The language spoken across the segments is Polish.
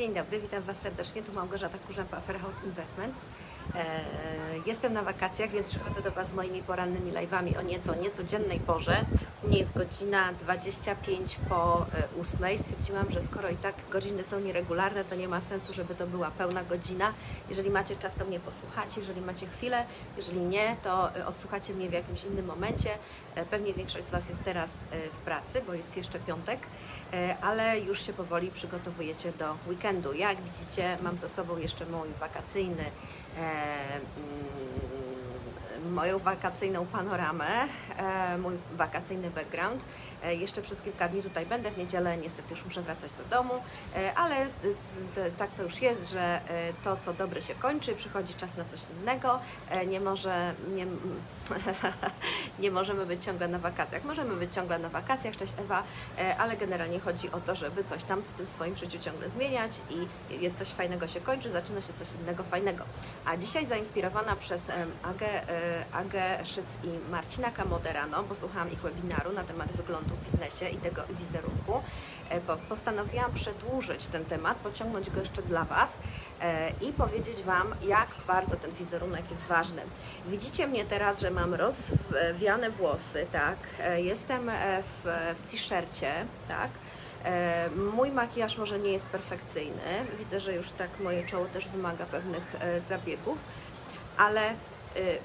Dzień dobry, witam Was serdecznie. Tu Małgorzata Kurzępa, Fairhouse Investments. E, jestem na wakacjach, więc przychodzę do Was z moimi porannymi live'ami o nieco niecodziennej porze. U mnie jest godzina 25 po e, 8. Stwierdziłam, że skoro i tak godziny są nieregularne, to nie ma sensu, żeby to była pełna godzina. Jeżeli macie czas, to mnie posłuchacie. Jeżeli macie chwilę, jeżeli nie, to e, odsłuchacie mnie w jakimś innym momencie. E, pewnie większość z Was jest teraz e, w pracy, bo jest jeszcze piątek. E, ale już się powoli przygotowujecie do weekendu. Jak widzicie, mam za sobą jeszcze mój wakacyjny, e, mm, moją wakacyjną panoramę, e, mój wakacyjny background. E, jeszcze przez kilka dni tutaj będę, w niedzielę niestety już muszę wracać do domu, e, ale tak to już jest, że e, to co dobre się kończy, przychodzi czas na coś innego, nie może, nie, nie możemy być ciągle na wakacjach. Możemy być ciągle na wakacjach, cześć Ewa, ale generalnie chodzi o to, żeby coś tam w tym swoim życiu ciągle zmieniać i coś fajnego się kończy, zaczyna się coś innego fajnego. A dzisiaj zainspirowana przez Agę, Agę Szyc i Marcina Kamoderano, bo słuchałam ich webinaru na temat wyglądu w biznesie i tego wizerunku, e, bo postanowiłam przedłużyć ten temat, pociągnąć go jeszcze dla Was e, i powiedzieć Wam, jak bardzo ten wizerunek jest ważny. Widzicie mnie teraz, że mam rozwiane włosy, tak? E, Jestem w, w t-shircie, tak? Mój makijaż może nie jest perfekcyjny. Widzę, że już tak moje czoło też wymaga pewnych zabiegów, ale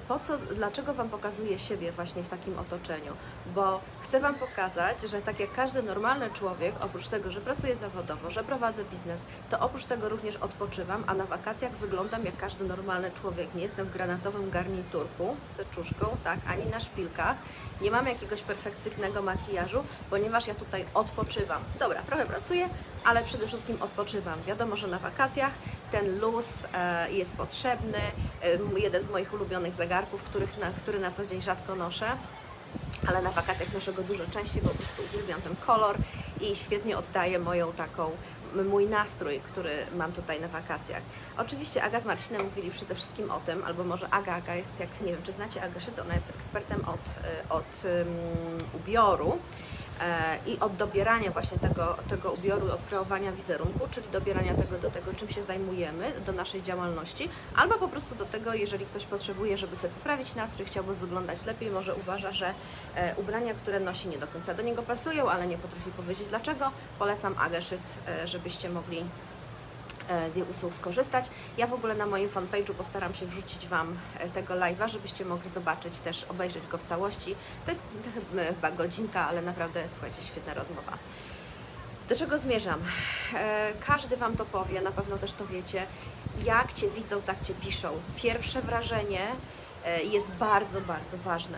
po co, dlaczego Wam pokazuję siebie właśnie w takim otoczeniu? Bo chcę Wam pokazać, że tak jak każdy normalny człowiek, oprócz tego, że pracuję zawodowo, że prowadzę biznes, to oprócz tego również odpoczywam, a na wakacjach wyglądam jak każdy normalny człowiek. Nie jestem w granatowym garniturku z teczuszką, tak, ani na szpilkach. Nie mam jakiegoś perfekcyjnego makijażu, ponieważ ja tutaj odpoczywam. Dobra, trochę pracuję, ale przede wszystkim odpoczywam. Wiadomo, że na wakacjach ten luz e, jest potrzebny. E, jeden z moich ulubionych zegarków, których na, który na co dzień rzadko noszę ale na wakacjach noszę go dużo częściej, bo po prostu uwielbiam ten kolor i świetnie oddaje moją taką, mój nastrój, który mam tutaj na wakacjach. Oczywiście Aga z Marcinem mówili przede wszystkim o tym, albo może Aga, Aga jest jak, nie wiem, czy znacie Agę Szyc, ona jest ekspertem od, y, od ym, ubioru i od dobierania właśnie tego, tego ubioru, od kreowania wizerunku, czyli dobierania tego do tego, czym się zajmujemy, do naszej działalności, albo po prostu do tego, jeżeli ktoś potrzebuje, żeby sobie poprawić nastrój, chciałby wyglądać lepiej, może uważa, że e, ubrania, które nosi nie do końca do niego pasują, ale nie potrafi powiedzieć dlaczego, polecam Agę Szyc, e, żebyście mogli e, z jej usług skorzystać. Ja w ogóle na moim fanpage'u postaram się wrzucić Wam e, tego live'a, żebyście mogli zobaczyć też, obejrzeć go w całości. To jest e, chyba godzinka, ale naprawdę, słuchajcie, świetna rozmowa. Do czego zmierzam? E, Każdy Wam to powie, na pewno też to wiecie. Jak Cię widzą, tak Cię piszą. Pierwsze wrażenie e, jest bardzo, bardzo ważne.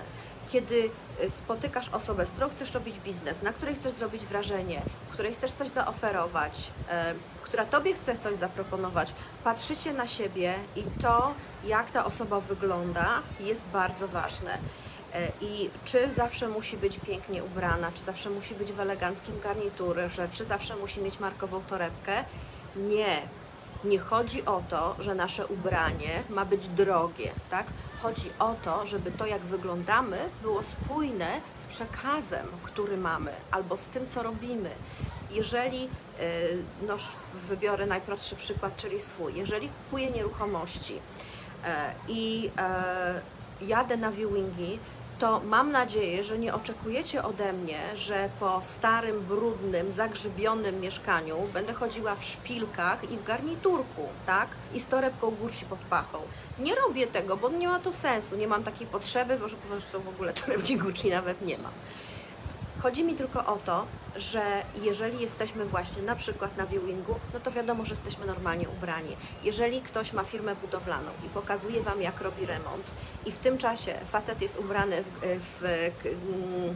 Kiedy e, spotykasz osobę, z którą chcesz robić biznes, na której chcesz zrobić wrażenie, której chcesz coś zaoferować, która Tobie chce coś zaproponować, patrzycie na siebie i to, jak ta osoba wygląda, jest bardzo ważne. E, I czy zawsze musi być pięknie ubrana, czy zawsze musi być w eleganckim garniturze, czy zawsze musi mieć markową torebkę? Nie. Nie chodzi o to, że nasze ubranie ma być drogie, tak? Chodzi o to, żeby to, jak wyglądamy, było spójne z przekazem, który mamy, albo z tym, co robimy. Jeżeli, yy, no, wybiorę najprostszy przykład, czyli swój, jeżeli kupuję nieruchomości e, i e, jadę na viewingi, to mam nadzieję, że nie oczekujecie ode mnie, że po starym, brudnym, zagrzybionym mieszkaniu będę chodziła w szpilkach i w garniturku, tak? I z torebką Gucci pod pachą. Nie robię tego, bo nie ma to sensu, nie mam takiej potrzeby, bo że zresztą w ogóle torebki Gucci nawet nie mam. Chodzi mi tylko o to, że jeżeli jesteśmy właśnie na przykład na viewingu, no to wiadomo, że jesteśmy normalnie ubrani. Jeżeli ktoś ma firmę budowlaną i pokazuje Wam, jak robi remont i w tym czasie facet jest ubrany w, w mm,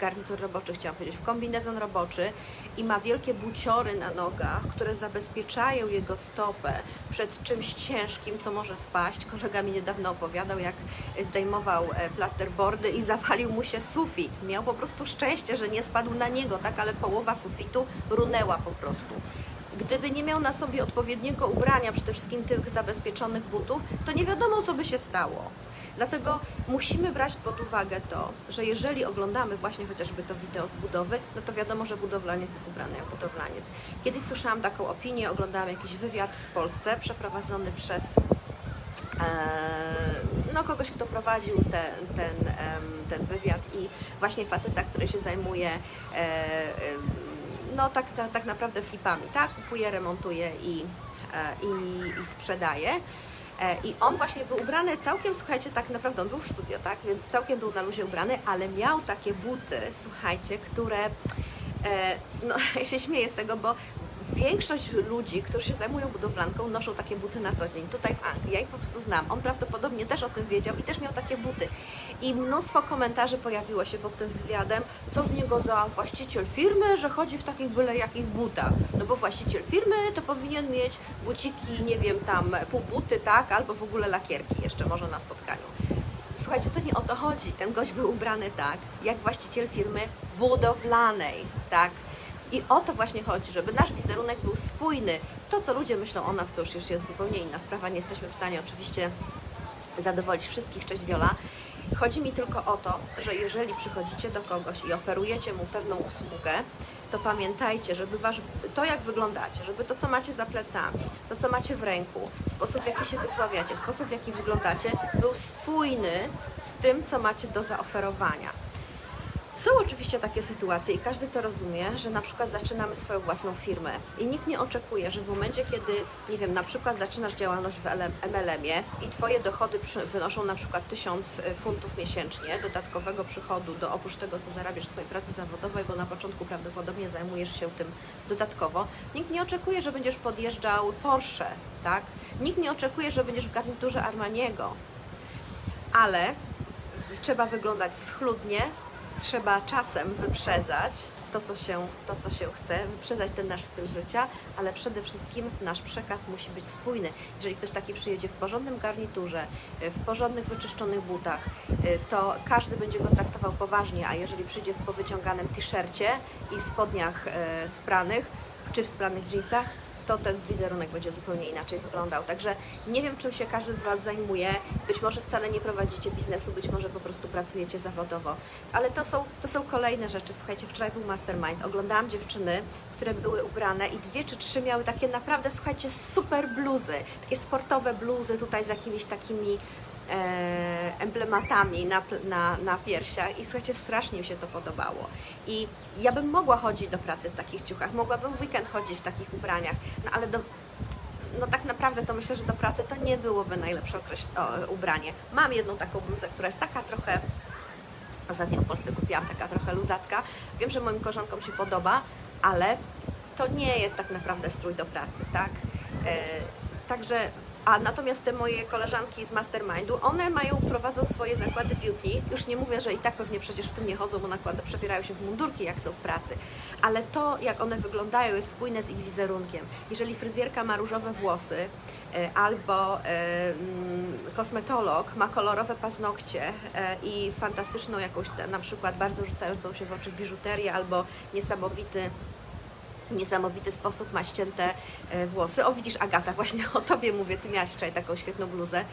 garnitur roboczy, chciałam powiedzieć, w kombinezon roboczy i ma wielkie buciory na nogach, które zabezpieczają jego stopę przed czymś ciężkim, co może spaść. Kolega mi niedawno opowiadał, jak zdejmował e, plasterboardy i zawalił mu się sufit. Miał po prostu szczęście, że nie spadł na niego, tak, ale połowa sufitu runęła po prostu. Gdyby nie miał na sobie odpowiedniego ubrania, przede wszystkim tych zabezpieczonych butów, to nie wiadomo, co by się stało. Dlatego musimy brać pod uwagę to, że jeżeli oglądamy właśnie chociażby to wideo z budowy, no to wiadomo, że budowlaniec jest ubrany jak budowlaniec. Kiedyś słyszałam taką opinię, oglądałam jakiś wywiad w Polsce przeprowadzony przez e, no, kogoś, kto prowadził ten, ten, wywiad i właśnie faceta, który się zajmuje e, no tak, tak, tak naprawdę flipami, tak? Kupuje, remontuje i, i, i sprzedaje. I on właśnie był ubrany całkiem, słuchajcie, tak naprawdę on był w studio, tak? Więc całkiem był na luzie ubrany, ale miał takie buty, słuchajcie, które e, no, ja się śmieję z tego, bo większość ludzi, którzy się zajmują budowlanką, noszą takie buty na co dzień. Tutaj w Anglii, ja ich po prostu znam. On prawdopodobnie też o tym wiedział i też miał takie buty. I mnóstwo komentarzy pojawiło się pod tym wywiadem, co z niego za właściciel firmy, że chodzi w takich byle jakich butach. No bo właściciel firmy to powinien mieć buciki, nie wiem, tam pół buty, tak, albo w ogóle lakierki jeszcze może na spotkaniu. Słuchajcie, to nie o to chodzi. Ten gość był ubrany tak, jak właściciel firmy budowlanej, tak? I o to właśnie chodzi, żeby nasz wizerunek był spójny. To, co ludzie myślą o nas, to już jest zupełnie inna sprawa. Nie jesteśmy w stanie oczywiście zadowolić wszystkich. Cześć Wiola. Chodzi mi tylko o to, że jeżeli przychodzicie do kogoś i oferujecie mu pewną usługę, to pamiętajcie, żeby wasz, to jak wyglądacie, żeby to co macie za plecami, to co macie w ręku, sposób w jaki się wysławiacie, sposób w jaki wyglądacie, był spójny z tym, co macie do zaoferowania. Są oczywiście takie sytuacje i każdy to rozumie, że na przykład zaczynamy swoją własną firmę i nikt nie oczekuje, że w momencie, kiedy, nie wiem, na przykład zaczynasz działalność w MLM-ie i Twoje dochody wynoszą na przykład 1000 funtów miesięcznie dodatkowego przychodu do oprócz tego, co zarabiasz w swojej pracy zawodowej, bo na początku prawdopodobnie zajmujesz się tym dodatkowo. Nikt nie oczekuje, że będziesz podjeżdżał Porsche, tak? Nikt nie oczekuje, że będziesz w garniturze Armaniego, ale trzeba wyglądać schludnie, trzeba czasem wyprzedzać to co, się, to, co się chce, wyprzedzać ten nasz styl życia, ale przede wszystkim nasz przekaz musi być spójny. Jeżeli ktoś taki przyjedzie w porządnym garniturze, w porządnych, wyczyszczonych butach, to każdy będzie go traktował poważnie, a jeżeli przyjdzie w powyciąganym t-shircie i w spodniach e, spranych, czy w spranych jeansach, to ten wizerunek będzie zupełnie inaczej wyglądał. Także nie wiem, czym się każdy z Was zajmuje. Być może wcale nie prowadzicie biznesu, być może po prostu pracujecie zawodowo. Ale to są, to są kolejne rzeczy. Słuchajcie, wczoraj był mastermind. Oglądałam dziewczyny, które były ubrane i dwie czy trzy miały takie naprawdę, słuchajcie, super bluzy. Takie sportowe bluzy tutaj z jakimiś takimi emblematami na, na, na piersiach i słuchajcie, strasznie mi się to podobało. I ja bym mogła chodzić do pracy w takich ciuchach, mogłabym w weekend chodzić w takich ubraniach, no ale do, no tak naprawdę to myślę, że do pracy to nie byłoby najlepsze o, ubranie. Mam jedną taką bluzę, która jest taka trochę, ostatnio w Polsce kupiłam, taka trochę luzacka. Wiem, że moim koleżankom się podoba, ale to nie jest tak naprawdę strój do pracy, tak? E, także a natomiast te moje koleżanki z Mastermindu, one mają, prowadzą swoje zakłady beauty. Już nie mówię, że i tak pewnie przecież w tym nie chodzą, bo nakłady przebierają się w mundurki, jak są w pracy. Ale to, jak one wyglądają, jest spójne z ich wizerunkiem. Jeżeli fryzjerka ma różowe włosy, e, albo e, mm, kosmetolog ma kolorowe paznokcie e, i fantastyczną jakąś, na przykład bardzo rzucającą się w oczy biżuterię, albo niesamowity niesamowity sposób ma ścięte e, włosy. O, widzisz, Agata, właśnie o Tobie mówię, Ty miałaś wczoraj taką świetną bluzę.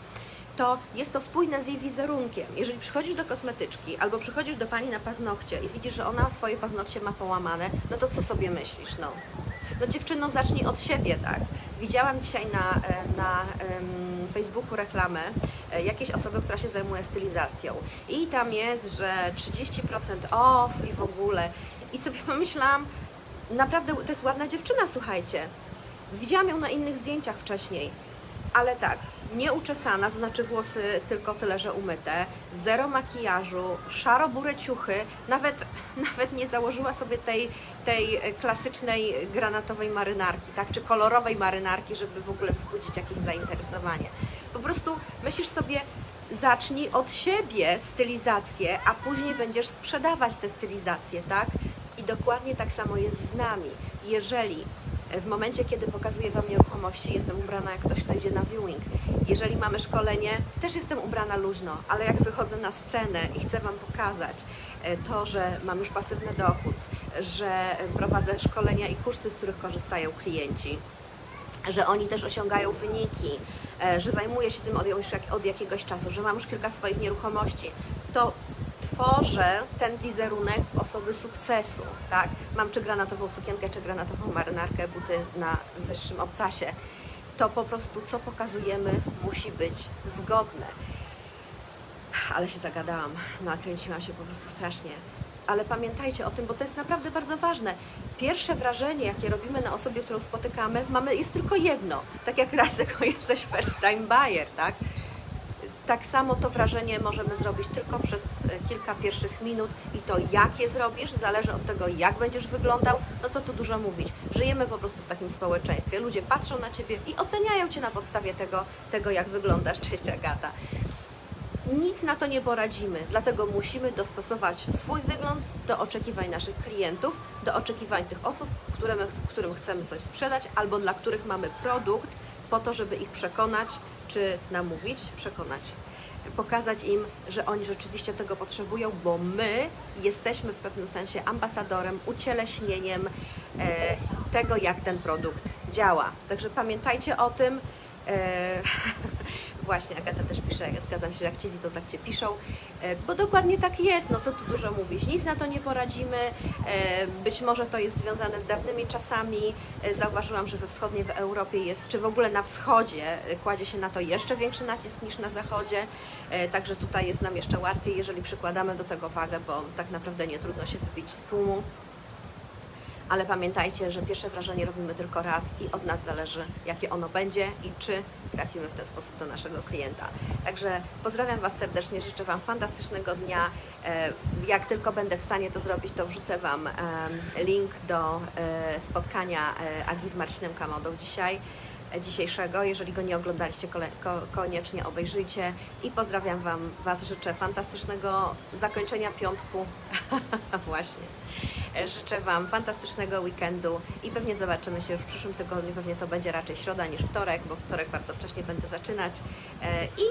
To jest to spójne z jej wizerunkiem. Jeżeli przychodzisz do kosmetyczki albo przychodzisz do pani na paznokcie i widzisz, że ona swoje paznokcie ma połamane, no to co sobie myślisz? No, no dziewczyno, zacznij od siebie, tak? Widziałam dzisiaj na, e, na Facebooku reklamę e, jakiejś osoby, która się zajmuje stylizacją i tam jest, że 30% off i w ogóle. I sobie pomyślałam, Naprawdę to jest ładna dziewczyna, słuchajcie. Widziałam ją na innych zdjęciach wcześniej, ale tak, nieuczesana, znaczy włosy tylko tyle, że umyte, zero makijażu, szaro-bure ciuchy, nawet, nawet nie założyła sobie tej, tej klasycznej granatowej marynarki, tak, czy kolorowej marynarki, żeby w ogóle wzbudzić jakieś zainteresowanie. Po prostu myślisz sobie, zacznij od siebie stylizację, a później będziesz sprzedawać te stylizacje, tak? I dokładnie tak samo jest z nami. Jeżeli w momencie, kiedy pokazuję Wam nieruchomości, jestem ubrana jak ktoś, kto idzie na viewing. Jeżeli mamy szkolenie, też jestem ubrana luźno, ale jak wychodzę na scenę i chcę Wam pokazać e, to, że mam już pasywny dochód, że prowadzę szkolenia i kursy, z których korzystają klienci że oni też osiągają wyniki, e, że zajmuję się tym od, od jakiegoś czasu, że mam już kilka swoich nieruchomości, to tworzę ten wizerunek osoby sukcesu, tak? Mam czy granatową sukienkę, czy granatową marynarkę, buty na wyższym obcasie. To po prostu, co pokazujemy, musi być zgodne. Ale się zagadałam, nakręciłam się po prostu strasznie. Ale pamiętajcie o tym, bo to jest naprawdę bardzo ważne. Pierwsze wrażenie, jakie robimy na osobie, którą spotykamy, mamy, jest tylko jedno. Tak jak raz tylko jesteś first time buyer, tak? Tak samo to wrażenie możemy zrobić tylko przez e, kilka pierwszych minut i to jak je zrobisz zależy od tego, jak będziesz wyglądał. No co tu dużo mówić. Żyjemy po prostu w takim społeczeństwie. Ludzie patrzą na Ciebie i oceniają Cię na podstawie tego, tego jak wyglądasz. Cześć Agata. Nic na to nie poradzimy, dlatego musimy dostosować swój wygląd do oczekiwań naszych klientów, do oczekiwań tych osób, którym, którym chcemy coś sprzedać albo dla których mamy produkt, po to, żeby ich przekonać, czy namówić, przekonać, pokazać im, że oni rzeczywiście tego potrzebują, bo my jesteśmy w pewnym sensie ambasadorem, ucieleśnieniem e, tego, jak ten produkt działa. Także pamiętajcie o tym. Właśnie, Agata też pisze, zgadzam się, jak Cię widzą, tak Cię piszą, e, bo dokładnie tak jest, no co tu dużo mówić, nic na to nie poradzimy, e, być może to jest związane z dawnymi czasami, E, zauważyłam, że we wschodniej w Europie jest, czy w ogóle na wschodzie kładzie się na to jeszcze większy nacisk niż na zachodzie, także tutaj jest nam jeszcze łatwiej, jeżeli przykładamy do tego wagę, bo tak naprawdę nie trudno się wybić z tłumu ale pamiętajcie, że pierwsze wrażenie robimy tylko raz i od nas zależy, jakie ono będzie i czy trafimy w ten sposób do naszego klienta. Także pozdrawiam Was serdecznie, życzę Wam fantastycznego dnia. E, Jak tylko będę w stanie to zrobić, to wrzucę Wam link do e, spotkania e, Agi z Marcinem Kamodą dzisiaj dzisiejszego. Jeżeli go nie oglądaliście, ko- koniecznie obejrzyjcie i pozdrawiam Wam, Was życzę fantastycznego zakończenia piątku. Właśnie. Życzę Wam fantastycznego weekendu i pewnie zobaczymy się już w przyszłym tygodniu. Pewnie to będzie raczej środa niż wtorek, bo wtorek bardzo wcześnie będę zaczynać. E, I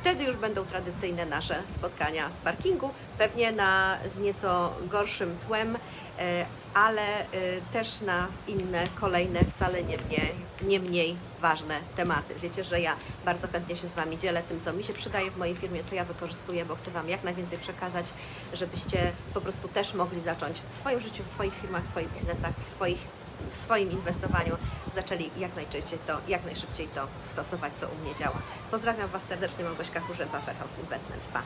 wtedy już będą tradycyjne nasze spotkania z parkingu, pewnie na z nieco gorszym tłem, e, ale e, też na inne, kolejne, wcale nie mniej, nie mniej ważne tematy. Wiecie, że ja bardzo chętnie się z Wami dzielę tym, co mi się przydaje w mojej firmie, co ja wykorzystuję, bo chcę Wam jak najwięcej przekazać, żebyście po prostu też mogli zacząć w swoim życiu, w swoich firmach, w swoich biznesach, w, swoich, w swoim inwestowaniu, zaczęli jak najczęściej to, jak najszybciej to stosować, co u mnie działa. Pozdrawiam Was serdecznie, Małgośka Kurzępa, Fairhouse Investments. Pa!